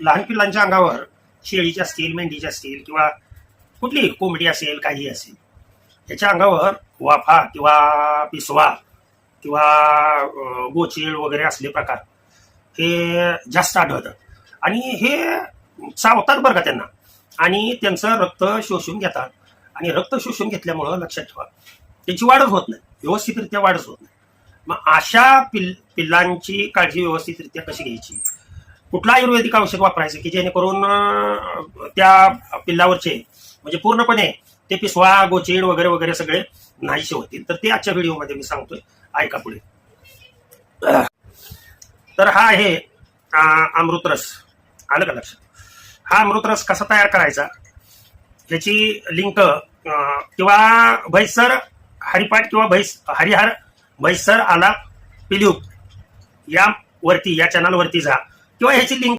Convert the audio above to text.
लहान पिल्लांच्या अंगावर शेळीच्या असतील मेंढीच्या असतील किंवा कुठली कोंबडी असेल काही असेल त्याच्या अंगावर वाफा किंवा पिसवा किंवा गोचिळ वगैरे असले प्रकार हे जास्त आढळतात. आणि हे चावतात बरं का त्यांना. आणि त्यांचं रक्त शोषून घेतात. आणि रक्त शोषून घेतल्यामुळं लक्षात ठेवा त्यांची वाढच होत नाही. व्यवस्थितरित्या वाढच होत नाही. मग अशा पिल पिल्लांची काळजी व्यवस्थितरित्या कशी घ्यायची? कुठला आयुर्वेदिक औषध वापरायचं की जेणेकरून त्या पिल्लावरचे म्हणजे पूर्णपणे ते पिसवा गोचीड वगैरे वगैरे सगळे नाहीसे होतील. तर ते आजच्या व्हिडिओमध्ये मी सांगतोय. ऐका पुढे. तर हा आहे अमृतरस. आलं का लक्षात? हा अमृतरस कसा तयार करायचा? याची लिंक अं, किंवा भैसर हरिपाठ किंवा भैस हरिहर भैसर आला पिलियूप या वरती या चॅनलवरती जा. किंवा ह्याची लिंक